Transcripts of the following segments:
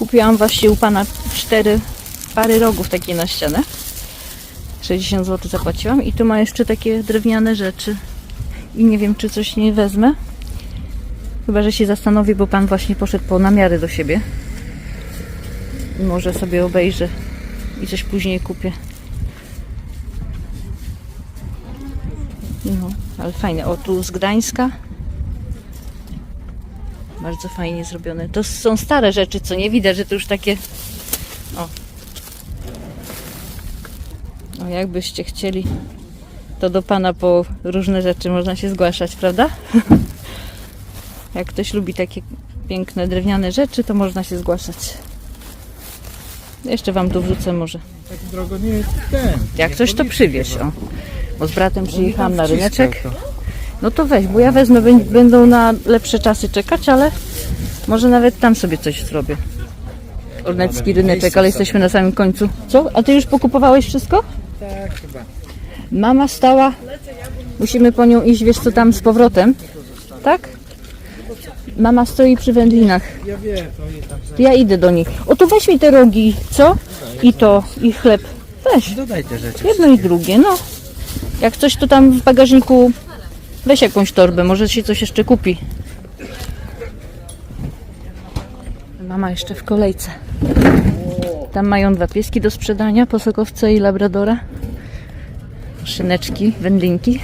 Kupiłam właśnie u pana cztery pary rogów takie na ścianę. 60 zł zapłaciłam i tu ma jeszcze takie drewniane rzeczy. I nie wiem, czy coś nie wezmę. Chyba, że się zastanowię, bo pan właśnie poszedł po namiary do siebie. Może sobie obejrzę i coś później kupię. No, ale fajne. O, tu z Gdańska. Bardzo fajnie zrobione. To są stare rzeczy, co nie widać, że to już takie. O. O, jakbyście chcieli, to do pana po różne rzeczy można się zgłaszać, prawda? Jak ktoś lubi takie piękne drewniane rzeczy, to można się zgłaszać. Jeszcze wam tu wrzucę może. Tak drogo nie jest ten. Jak coś to przywieź, o. Bo z bratem przyjechałam na ryneczek. No to weź, bo ja wezmę, bę- będą na lepsze czasy czekać, ale może nawet tam sobie coś zrobię. Ornecki ryneczek, ale jesteśmy na samym końcu. Co? A ty już pokupowałeś wszystko? Tak chyba. Mama stała. Musimy po nią iść, wiesz co, tam z powrotem. Tak? Mama stoi przy wędlinach. Ja wiem, To ja idę do nich. O, to weź mi te rogi, co? I to, i chleb. Weź. Dodaj te rzeczy. Jedno i drugie, no. Jak coś to tam w bagażniku weź jakąś torbę, może się coś jeszcze kupi. Mama jeszcze w kolejce. Tam mają dwa pieski do sprzedania, posokowce i labradora. Szyneczki, wędlinki.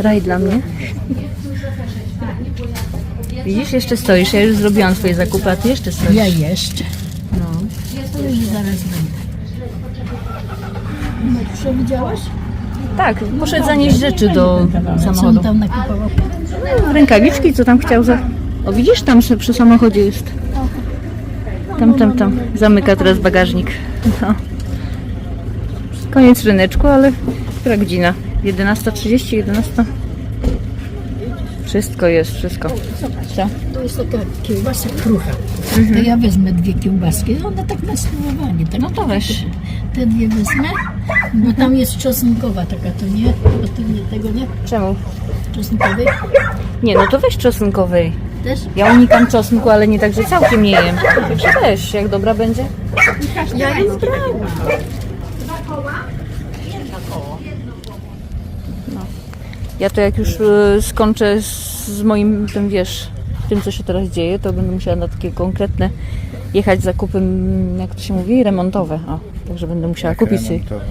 Raj dla mnie. Widzisz, jeszcze stoisz. Ja już zrobiłam swoje zakupy, a ty jeszcze stoisz. Ja jeszcze. No. Ale już zaraz będę. Co widziałaś? Tak, poszedł zanieść rzeczy do Co on samochodu. tam nakupował? Rękawiczki, co tam chciał za... O widzisz, tam se przy samochodzie jest. Tam, tam, tam. Zamyka teraz bagażnik. No. Koniec ryneczku, ale która godzina? 11.30, 11? Wszystko jest, wszystko. Co? To jest taka kiełbasa krucha. To ja wezmę dwie kiełbaski. One tak na spróbowanie. Tak No to weź. Te dwie wezmę, bo tam jest czosnkowa taka, to nie? Bo ty nie, tego nie? Czemu? Czosnkowej Nie, no to weź czosnkowej. też? Ja unikam czosnku, ale nie tak, że całkiem nie jem. Także weź, jak dobra będzie. Ja już brałam. Ja to jak już e, skończę z, z moim tym, wiesz, tym co się teraz dzieje, to będę musiała na takie konkretne jechać zakupy, jak to się mówi, remontowe. O, także będę musiała kupić sobie, Remontowe.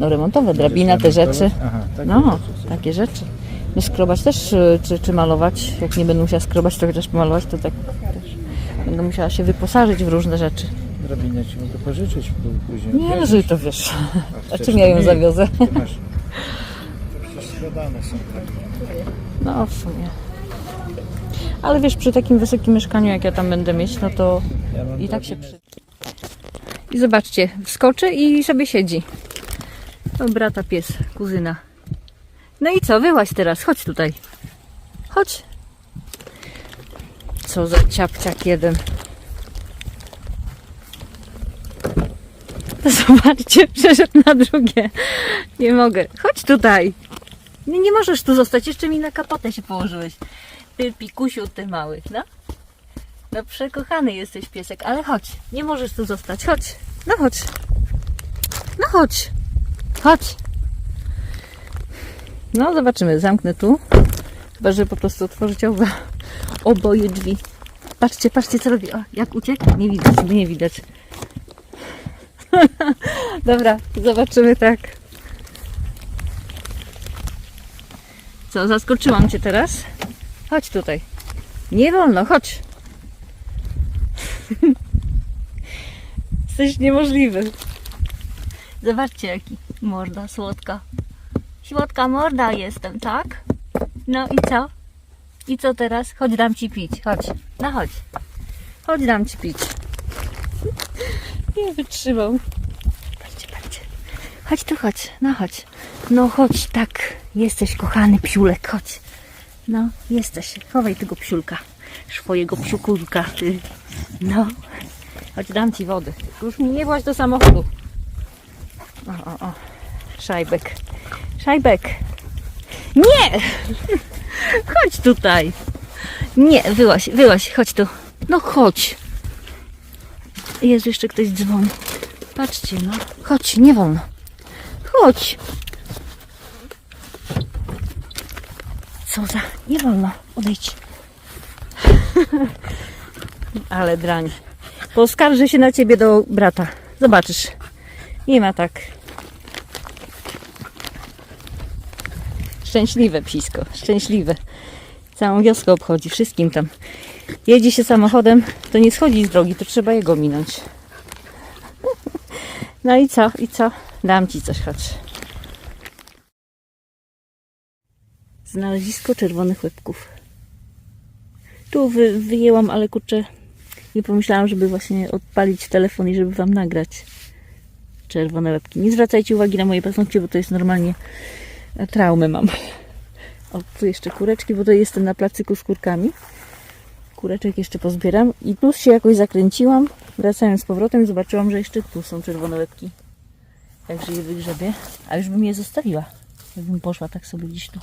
no remontowe, drabina, te rzeczy. Aha, tak. No, takie rzeczy. No skrobać też, e, czy, czy malować. Jak nie będę musiała skrobać, to chociaż pomalować, to tak też będę musiała się wyposażyć w różne rzeczy. Drabinę ci mogę pożyczyć pó- później. Nie, Wiesz, że to wiesz. A chcesz, czym ja ją zawiozę? Ty masz. To są. No w sumie. Ale wiesz, przy takim wysokim mieszkaniu, jak ja tam będę mieć, no to i tak się przy... I zobaczcie, wskoczy i sobie siedzi. To brata pies, kuzyna. No i co, wyłaź teraz, chodź tutaj. Chodź. Co za ciapciak jeden. Zobaczcie, przeszedł na drugie. Nie mogę. Chodź tutaj. Nie, nie możesz tu zostać, jeszcze mi na kapotę się położyłeś. Ty pikusiu, ty mały, no? No przekochany jesteś piesek, ale chodź. Nie możesz tu zostać. Chodź. No chodź. No chodź. Chodź. No zobaczymy. Zamknę tu. Chyba, że po prostu otworzyć oba, oboje drzwi. Patrzcie, patrzcie co robi. O, jak uciekł? Nie widać, nie widać. Dobra, zobaczymy tak. Co, zaskoczyłam cię teraz? Chodź tutaj. Nie wolno, chodź. Jesteś niemożliwy. Zobaczcie, jaki morda słodka. Słodka morda jestem, tak? No i co? I co teraz? Chodź, dam ci pić. Chodź. No chodź. Chodź, dam ci pić. Nie wytrzymał. Patrzcie, patrzcie. Chodź tu, chodź. No chodź. No chodź, tak. Jesteś kochany psiulek, chodź. No, jesteś. Chowaj tego psiulka. Swojego psiukulka. No. Chodź, dam ci wody. Już mi nie właź do samochodu. O, o, o. Szajbek. Szajbek. Nie! Chodź tutaj. Nie, wyłaź, wyłaź, chodź tu. No chodź. Jezu, jeszcze ktoś dzwoni. Patrzcie, no. Chodź, nie wolno. Chodź. Nie wolno. Odejdź. Ale drań. Poskarżę się na ciebie do brata. Zobaczysz. Nie ma tak. Szczęśliwe psisko. Szczęśliwe. Całą wioskę obchodzi. Wszystkim tam. Jedzie się samochodem, to nie schodzi z drogi, to trzeba jego minąć. No i co? I co? Dam ci coś, chodź. Znalezisko czerwonych łebków. Tu wy, wyjęłam, ale kurczę, nie pomyślałam, żeby właśnie odpalić telefon i żeby wam nagrać czerwone łebki. Nie zwracajcie uwagi na moje paznokcie, bo to jest normalnie e, traumę mam. O, tu jeszcze kureczki, bo to jestem na placyku z kurkami. Kureczek jeszcze pozbieram i tu się jakoś zakręciłam. Wracając z powrotem zobaczyłam, że jeszcze tu są czerwone łebki. Także je wygrzebię. A już bym je zostawiła. Jakbym poszła tak sobie gdzieś tu.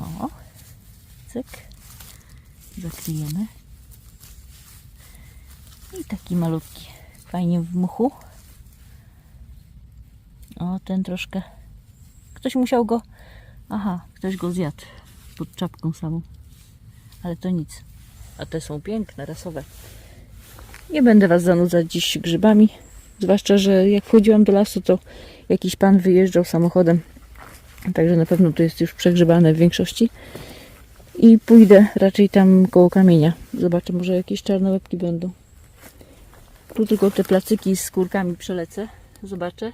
O, cyk. Zakryjemy. I taki malutki. Fajnie w muchu. O, ten troszkę. Ktoś musiał go. Aha, ktoś go zjadł. Pod czapką samą. Ale to nic. A te są piękne, rasowe. Nie będę Was zanudzać dziś grzybami. Zwłaszcza, że jak wchodziłam do lasu, to jakiś pan wyjeżdżał samochodem. Także na pewno to jest już przegrzebane w większości. I pójdę raczej tam koło kamienia. Zobaczę, może jakieś czarne łebki będą. Tu tylko te placyki z kurkami przelecę. Zobaczę.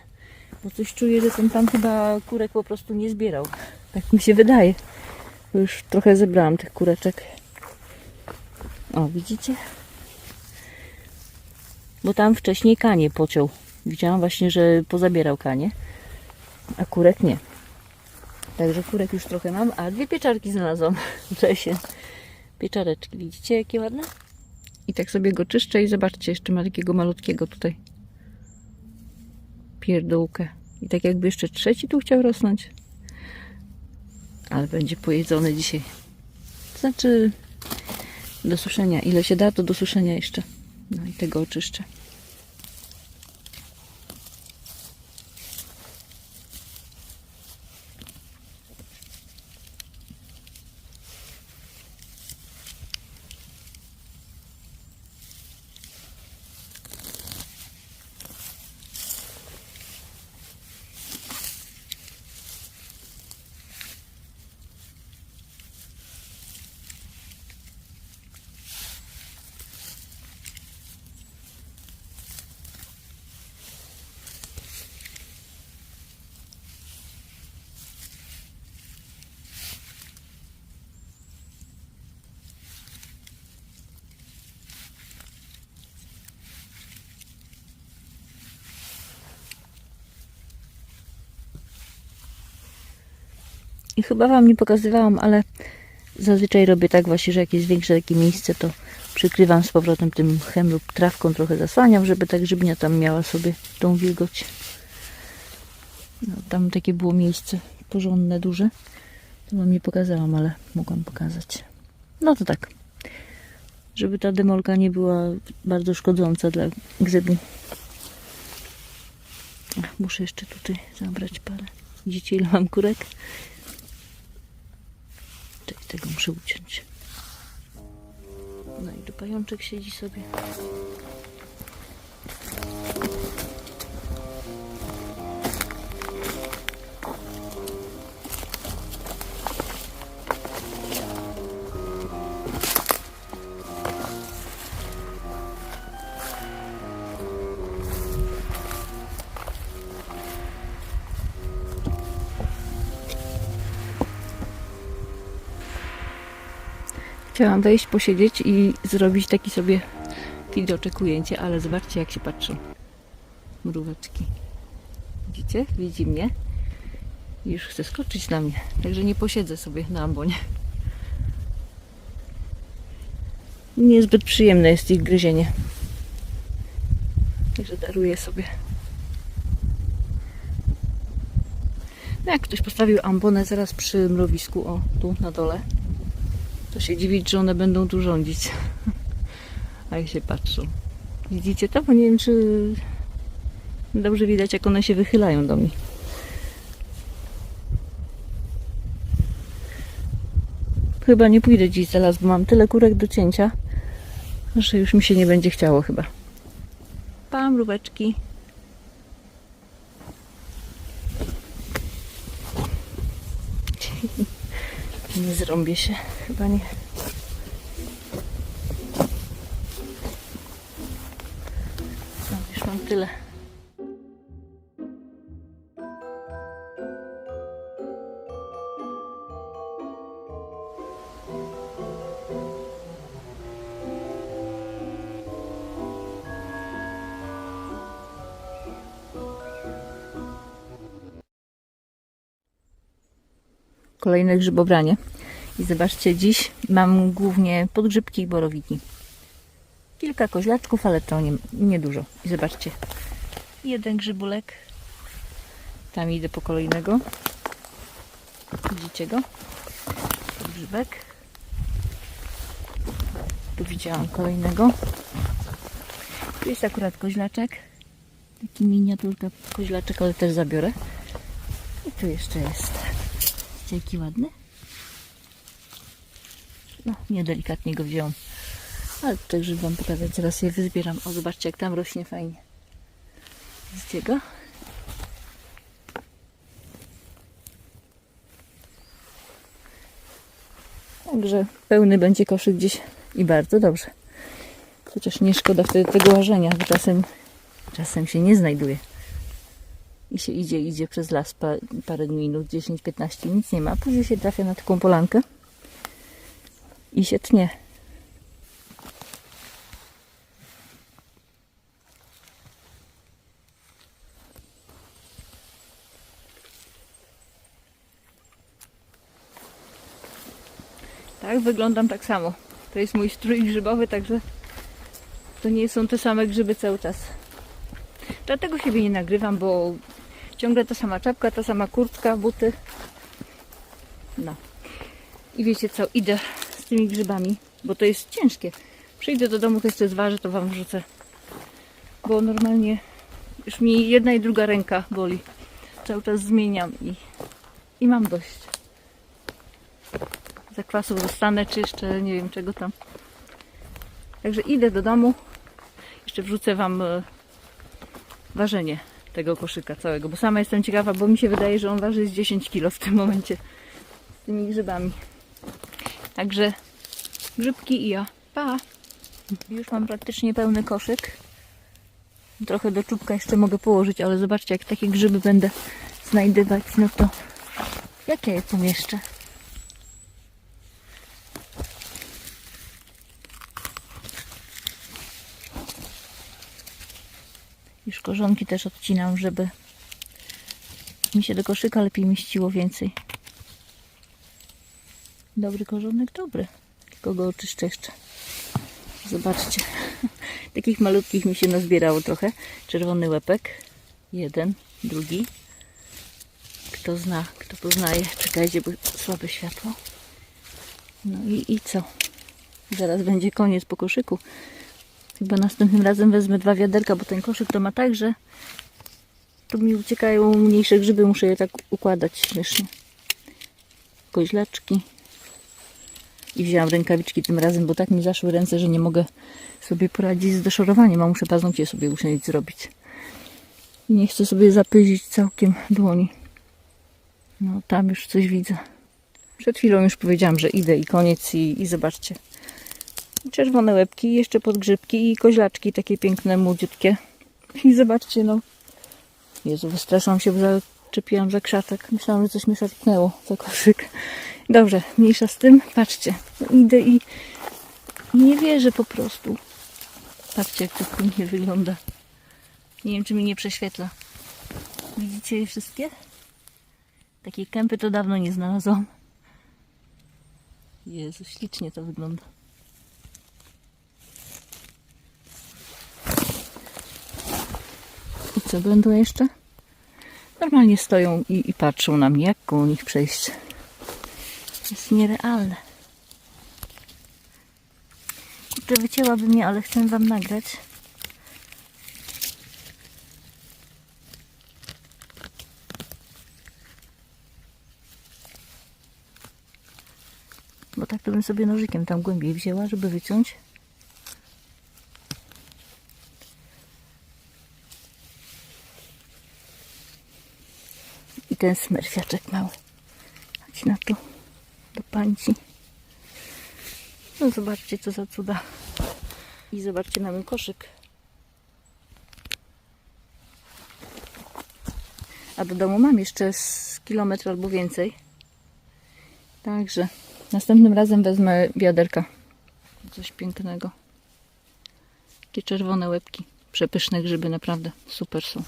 Bo coś czuję, że ten pan chyba kurek po prostu nie zbierał. Tak mi się wydaje. Bo Już trochę zebrałam tych kureczek. O, widzicie? Bo tam wcześniej kanie pociął. Widziałam właśnie, że pozabierał kanie. A kurek nie. Także kurek już trochę mam, a dwie pieczarki znalazłam w lesie. Pieczareczki, widzicie jakie ładne? I tak sobie go czyszczę i zobaczcie, jeszcze ma takiego malutkiego tutaj pierdółkę. I tak jakby jeszcze trzeci tu chciał rosnąć. Ale będzie pojedzony dzisiaj. Znaczy do suszenia. Ile się da, to do suszenia jeszcze. No i tego oczyszczę. I chyba Wam nie pokazywałam, ale zazwyczaj robię tak właśnie, że jak jest większe takie miejsce, to przykrywam z powrotem tym chem lub trawką, trochę zasłaniam, żeby ta grzybnia tam miała sobie tą wilgoć. No, tam takie było miejsce porządne, duże. To Wam nie pokazałam, ale mogłam pokazać. No to tak. Żeby ta demolka nie była bardzo szkodząca dla grzybi. Muszę jeszcze tutaj zabrać parę. Widzicie ile mam kurek? Tego muszę uciąć. No i tu pajączek siedzi sobie. Chciałam wejść, posiedzieć i zrobić taki sobie widoczek ujęcie, ale zobaczcie jak się patrzą. Mróweczki. Widzicie? Widzi mnie. Już chce skoczyć na mnie. Także nie posiedzę sobie na ambonie. Niezbyt przyjemne jest ich gryzienie. Także daruję sobie. No jak ktoś postawił ambonę zaraz przy mrowisku, o tu na dole, to się dziwić, że one będą tu rządzić. A jak się patrzą. Widzicie to? Bo nie wiem, czy dobrze widać, jak one się wychylają do mnie. Chyba nie pójdę dziś za las, bo mam tyle kurek do cięcia, że już mi się nie będzie chciało chyba. Pa, mróweczki. Nie zrąbię się, chyba nie. No, już mam tyle. Kolejne grzybobranie. I zobaczcie, dziś mam głównie podgrzybki i borowiki. Kilka koźlaczków, ale to nie, niedużo. I zobaczcie, jeden grzybulek. Tam idę po kolejnego. Widzicie go? Grzybek. Tu widziałam kolejnego. Tu jest akurat koźlaczek. Taki miniaturka koźlaczek, ale też zabiorę. I tu jeszcze jest. Widzicie, jaki ładny? No, niedelikatnie go wziąłem. Ale tutaj żeby wam pokazać, zaraz je wyzbieram. O, zobaczcie, jak tam rośnie fajnie. Widzicie go? Także pełny będzie koszyk gdzieś i bardzo dobrze. Chociaż nie szkoda wtedy tego łażenia, bo czasem, czasem się nie znajduje. I się idzie, idzie przez las pa, parę minut, 10-15, nic nie ma. Później się trafia na taką polankę i się tnie. Tak, wyglądam tak samo. To jest mój strój grzybowy, także to nie są te same grzyby cały czas. Dlatego siebie nie nagrywam, bo ciągle ta sama czapka, ta sama kurtka, buty. No. I wiecie co, idę z tymi grzybami, bo to jest ciężkie. Przyjdę do domu, to jeszcze zważę, to wam wrzucę. Bo normalnie już mi jedna i druga ręka boli. Cały czas zmieniam i, i mam dość. Zakwasów dostanę, czy jeszcze nie wiem czego tam. Także idę do domu. Jeszcze wrzucę wam e, ważenie tego koszyka całego, bo sama jestem ciekawa, bo mi się wydaje, że on waży z 10 kg w tym momencie z tymi grzybami. Także grzybki i ja. Pa! Już mam praktycznie pełny koszyk. Trochę do czubka jeszcze mogę położyć, ale zobaczcie, jak takie grzyby będę znajdywać, no to jak ja je pomieszczę? Już korzonki też odcinam, żeby mi się do koszyka lepiej mieściło więcej. Dobry korzonek? Dobry. Tylko go oczyszczę jeszcze. Zobaczcie. Takich malutkich mi się nazbierało trochę. Czerwony łepek. Jeden, drugi. Kto zna, kto poznaje. Czekajcie, bo słabe światło. No i, i co? Zaraz będzie koniec po koszyku. Chyba następnym razem wezmę dwa wiaderka, bo ten koszyk to ma tak, że tu mi uciekają mniejsze grzyby. Muszę je tak układać śmiesznie. Koźlaczki. I wzięłam rękawiczki tym razem, bo tak mi zaszły ręce, że nie mogę sobie poradzić z deszorowaniem, a muszę paznokcie sobie usiąść zrobić. I nie chcę sobie zapyzić całkiem dłoni. No tam już coś widzę. Przed chwilą już powiedziałam, że idę i koniec i, i zobaczcie. Czerwone łebki, jeszcze podgrzybki i koźlaczki takie piękne, młodziutkie. I zobaczcie, no. Jezu, wystraszyłam się, bo zaczepiłam za krzaczek. Myślałam, że coś mi szarpnęło za koszyk. Dobrze, mniejsza z tym. Patrzcie, idę i i nie wierzę po prostu. Patrzcie, jak to pięknie wygląda. Nie wiem, czy mi nie prześwietla. Widzicie je wszystkie? Takiej kępy to dawno nie znalazłam. Jezu, ślicznie to wygląda. co będą jeszcze? Normalnie stoją i, i patrzą na mnie, jak koło nich przejść. Jest nierealne. Kurczę, wycięłaby mnie, ale chcę wam nagrać. Bo tak to bym sobie nożykiem tam głębiej wzięła, żeby wyciąć. Ten smerfiaczek mały. Chodź na to, do pańci. No zobaczcie, co za cuda. I zobaczcie na mój koszyk. A do domu mam jeszcze z kilometr albo więcej. Także następnym razem wezmę wiaderka. Coś pięknego. Takie czerwone łebki. Przepyszne grzyby, naprawdę super są.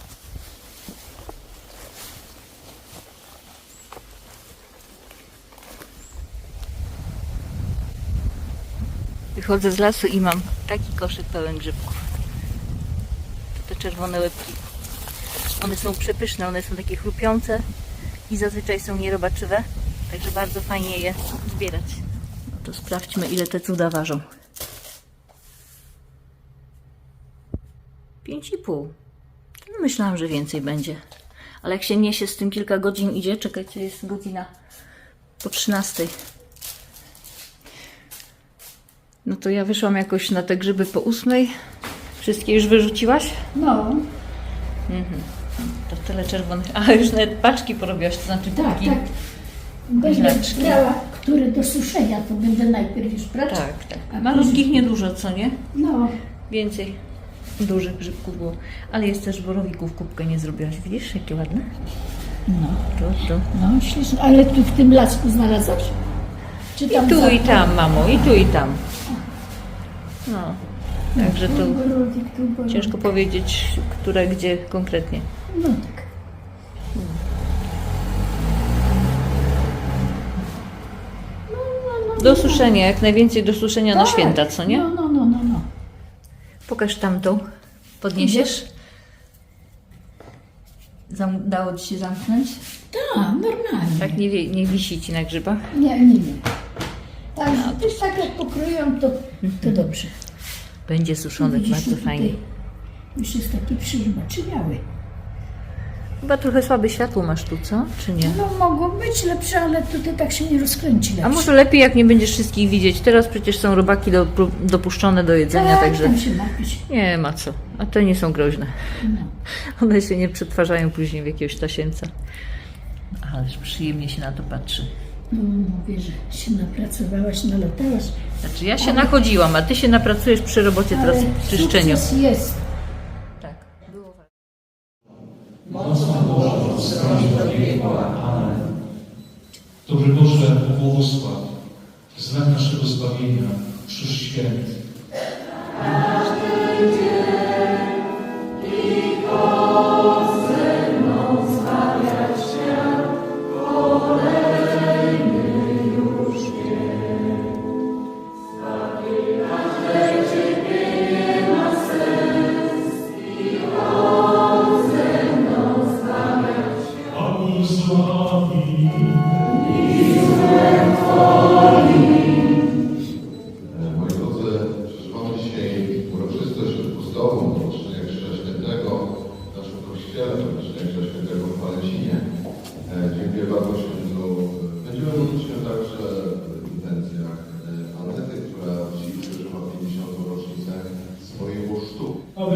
Wychodzę z lasu i mam taki koszyk pełen grzybków. Te czerwone łebki. One są przepyszne, one są takie chrupiące i zazwyczaj są nierobaczywe, także bardzo fajnie je zbierać. No to sprawdźmy, ile te cuda ważą. 5,5. No myślałam, że więcej będzie. Ale jak się niesie z tym kilka godzin idzie, czekajcie, jest godzina po 13. No to ja wyszłam jakoś na te grzyby po 8. Wszystkie już wyrzuciłaś? No, To tyle czerwonych. A już nawet paczki porobiłaś, to znaczy tak, kubki. tak. Będę Znaczki. brała, które do suszenia, to będę najpierw już brać. Tak, tak. A Malutkich niedużo, co nie? No, Więcej dużych grzybków było. Ale jest też borowików kubkę nie zrobiłaś. Widzisz, jakie ładne? no, To, to. no, śliczne. Ale tu w tym lasku znalazłaś? Czy tam I tu za- i tam, mamo, i tu i tam. No. Także Tu ciężko powiedzieć, które gdzie konkretnie. No tak. Do suszenia, jak najwięcej do suszenia na Tak. święta, co nie? No, no, no, no, no. Pokaż tamtą. Podniesiesz? Zam- dało ci się zamknąć? Tak, normalnie. Tak, nie, wie- nie wisi ci na grzybach? Nie, nie, nie. Tak, też tak jak pokroją, to, to dobrze. Będzie suszonek, Widzisz, bardzo tutaj fajnie. Już jest taki przyjmoczyniały. Chyba trochę słabe światło masz tu, co? Czy nie? No mogło być lepsze, ale tutaj tak się nie rozkręci lepsze. A może lepiej, jak nie będziesz wszystkich widzieć. Teraz przecież są robaki do, dopuszczone do jedzenia, tak, także tam się napić. nie ma co. A te nie są groźne. No. One się nie przetwarzają później w jakiegoś tasiemca. Ależ przyjemnie się na to patrzy. No, mówię, że się napracowałaś, nalatałaś. Znaczy ja się nachodziłam, a ty się napracujesz przy robocie teraz Ale w czyszczeniu. sukces jest. Tak, było warto. Dobry Boże, błogosław, znak naszego zbawienia, krzyż święty.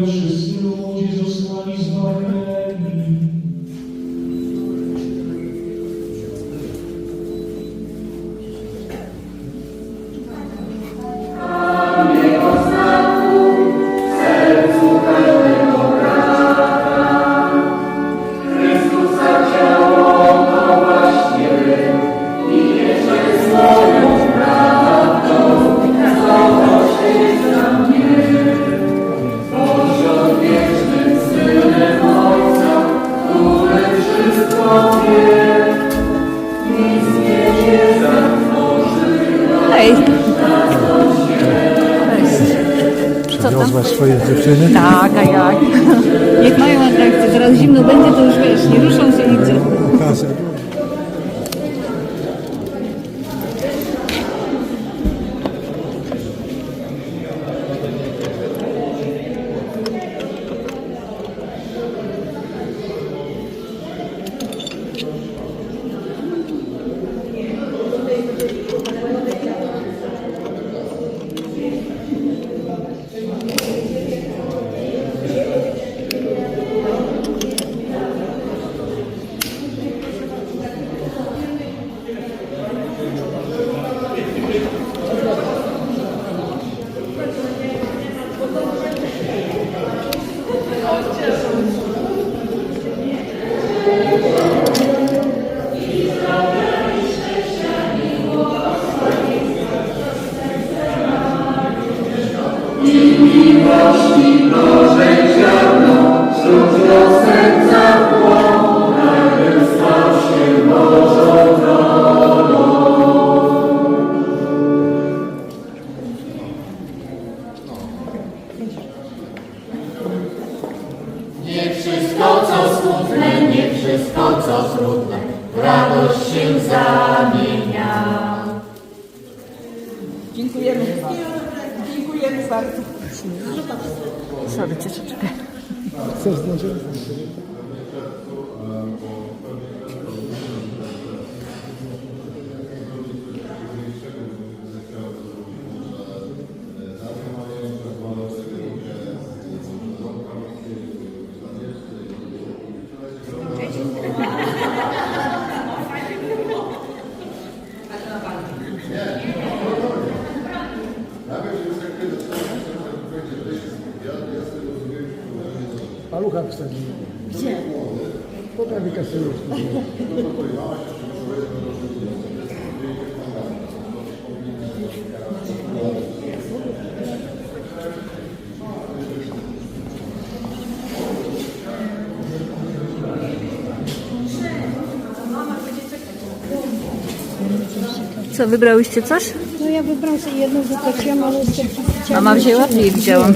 Отче, Niech mają atrakcję. Teraz zimno będzie, to już wiesz, nie ruszą się nigdzie. Palucha wstawili. Gdzie? Po prawie. Co, wybrałyście coś? No ja wybrałam sobie jedną, zapłaciłam, ale jeszcze Mama wzięła? Nie widziałam.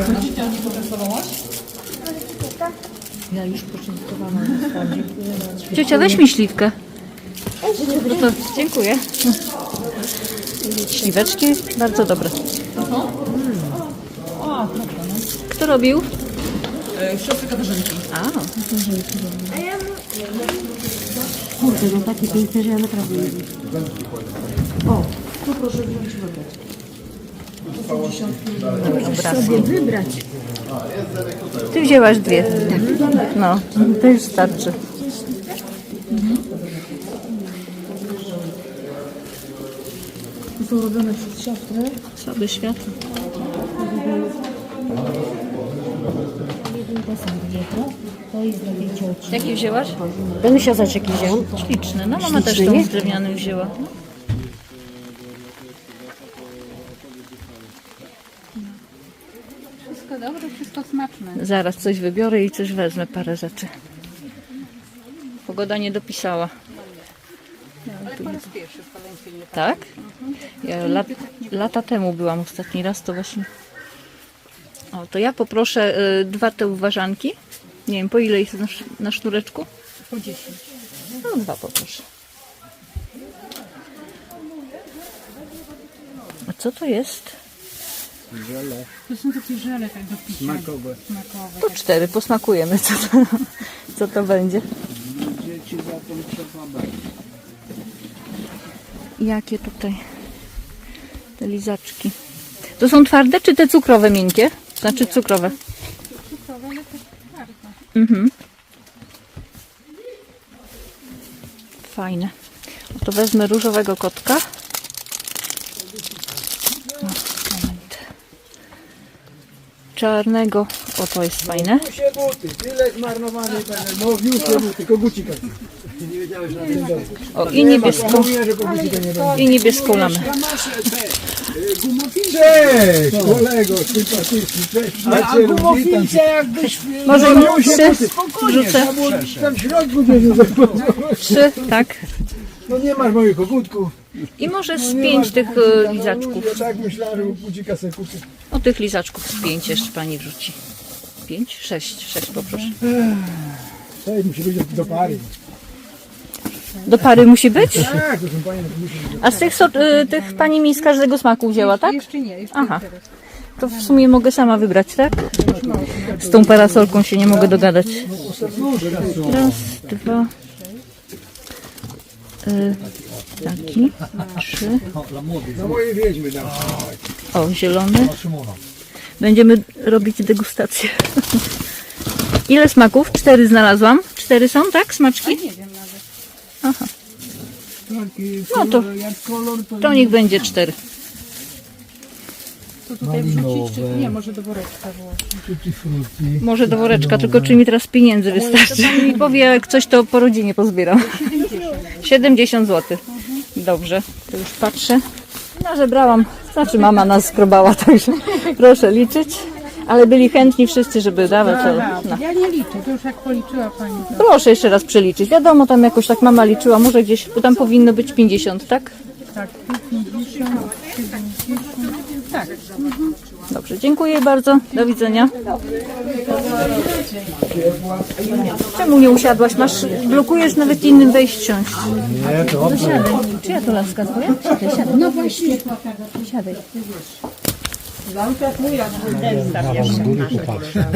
Ja już poczęstowałam. Dziękuję bardzo. Ciocia, weź mi śliwkę. No to dziękuję. Śliweczki bardzo dobre. Kto robił? Siostry Katarzynki. A, Kurde, no takie piękne, że ja naprawdę nie wiem. Sobie wybrać. Ty wzięłaś dwie. No, to już starczy. To robione przez siostrę. Słabe światło. To. Jaki wzięłaś? Ten sioseczek wziął. Śliczny. No mama też Śliczny, tą nie? z drewnianym wzięła. Wszystko Zaraz coś wybiorę i coś wezmę, parę rzeczy. Pogoda nie dopisała. Ale po raz pierwszy w Palencylnie. Tak? Ja lat, lata temu byłam ostatni raz, to właśnie. O, to ja poproszę y, dwa te uważanki. Nie wiem, po ile jest na, sz- na sznureczku? Po 10. No, dwa poproszę. A co to jest? To są takie żele tak do picia. Smakowe. Smakowe. To cztery, posmakujemy, co to, co to będzie. Dzieci za tą. Jakie tutaj te lizaczki. To są twarde, czy te cukrowe miękkie? Znaczy cukrowe. Cukrowe, ale też bardzo. Mhm. Fajne. O, to wezmę różowego kotka. O, moment. Czarnego. O, to jest fajne. Się buty, tyle zmarnowanych będę. No się buty, kogucika. Nie wiedziałeś. O, i niebieską, Mówiłem, że kogucika nie będzie. i niebieską lamę. Cześć, kolego, sympatyczny, cześć, przyjacielu, witam cię. jakbyś... Może się trzy rzucę. Tam w środku gdzieś jest. Trzy, tak. No nie masz moich kogutków. I może z Nie pięć tych e, no, lizaczków. Ja tak myślałem, że kogucika sobie kupię. O tych lizaczków z pięć jeszcze pani wrzuci. Pięć? Sześć. Sześć poproszę. Cześć, musi być do pary. Do pary musi być? Tak, to są panie, to musi być. A z tych, so, y, tych pani mi z każdego smaku wzięła, tak? Jeszcze nie, jeszcze Aha. teraz. To w sumie mogę sama wybrać, tak? Z tą parasolką się nie mogę dogadać. Raz, dwa. Y, taki. Trzy. No moje wiedźmy dam. O, zielony. Będziemy robić degustację. Ile smaków? Cztery znalazłam. Cztery są, tak? Smaczki? Nie wiem nawet. No to, to... niech będzie cztery. To tutaj wrzucić, czy nie, może do woreczka włożyć. Może do woreczka, tylko czy mi teraz pieniędzy wystarczy? Mi powie, jak coś to po rodzinie pozbieram. 70 zł. Dobrze, to już patrzę. Nażebrałam, znaczy mama nas skrobała, także proszę liczyć. Ale byli chętni wszyscy, żeby dawać. ale- No. Ja nie liczę, to już jak policzyła pani. To... Proszę jeszcze raz przeliczyć. Wiadomo, tam jakoś tak mama liczyła, może gdzieś, bo tam powinno być 50, tak? Tak, 50, 70. Tak. Dobrze, dziękuję bardzo. Do widzenia. Czemu nie usiadłaś? Masz, blokujesz nawet innym wejść siąść. Nie, to no siadaj. Czy ja to laska twoja? Siadaj, siadaj. No właśnie. Siadaj.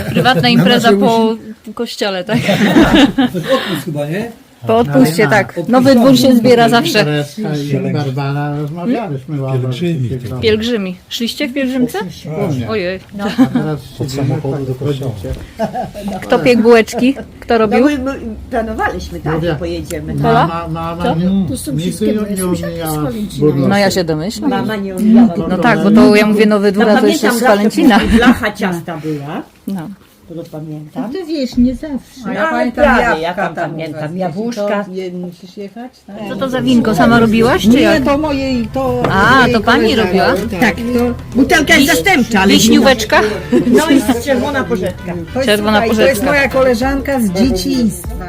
Prywatna impreza po kościele, tak? Odpust chyba, nie? Po odpuście, tak. Nowy dwór się zbiera zawsze. Tereska i Barbara rozmawialiśmy o Pielgrzymi. Szliście w pielgrzymce? Ojej. A teraz od samochodu do kościoła. Kto piekł bułeczki? Kto robił? My, my planowaliśmy, tak, że pojedziemy. Mama, mama nie, To są nigdy wszystkie nie, moje nie sąsiadki z umiała. No ja się domyślam. Mama nie umiała. No tak, bo to ja mówię nowy dwór, a to jeszcze z Walentina. Blacha ciasta była, No. To pamiętam. To wiesz, nie zawsze. No, ale prawie, ja tam pamiętam, jabłuszka. musisz jechać? Tak? Co to za winko? Sama robiłaś, czy jak? to mojej, to... A, to pani robiła? Tak, to butelka jest zastępcza, ale Wiśnióweczka? no i czerwona porzeczka. Czerwona To jest porzeczka. moja koleżanka z dzieciństwa.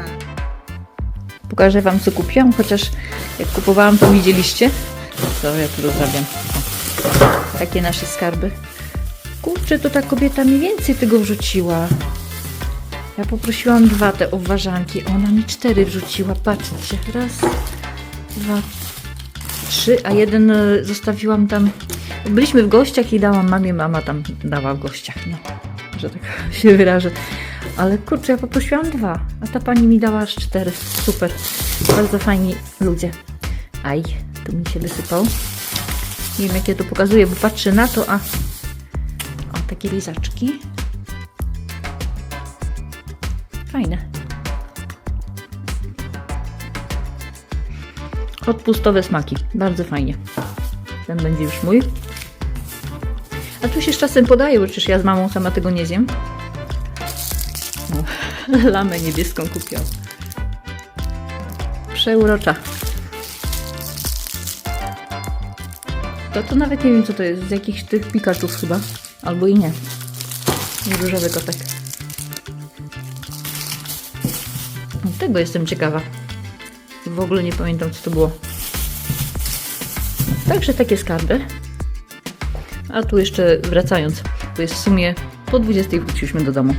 Pokażę wam co kupiłam, chociaż jak kupowałam to widzieliście. Co ja tu rozrabiam. O, Takie nasze skarby. Kurczę, to ta kobieta mi więcej tego wrzuciła. Ja poprosiłam dwa te obwarzanki, ona mi cztery wrzuciła. Patrzcie, raz, dwa, trzy, a jeden e, zostawiłam tam. Byliśmy w gościach i dałam mamie, mama tam dała w gościach. No, że tak się wyrażę. Ale kurczę, ja poprosiłam dwa, a ta pani mi dała aż cztery. Super. Bardzo fajni ludzie. Aj, tu mi się wysypał. Nie wiem jak ja to pokazuję, bo patrzę na to, a... Takie lizaczki. Fajne. Odpustowe smaki. Bardzo fajnie. Ten będzie już mój. A tu się z czasem podaje, bo przecież ja z mamą sama tego nie zjem. Lamę niebieską kupiłam. Przeurocza. To to nawet nie wiem co to jest, z jakichś tych Pikachu's chyba. Albo i nie. Różowy kotek. Tego jestem ciekawa. W ogóle nie pamiętam co to było. Także takie skarby. A tu jeszcze wracając, bo jest w sumie po 20 wróciliśmy do domu.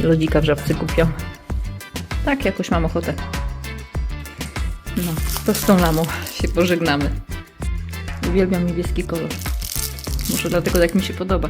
Lodzika w żabce kupiłam. Tak, jakoś mam ochotę. No, to z tą lamą się pożegnamy. Uwielbiam niebieski kolor. Może dlatego tak mi się podoba.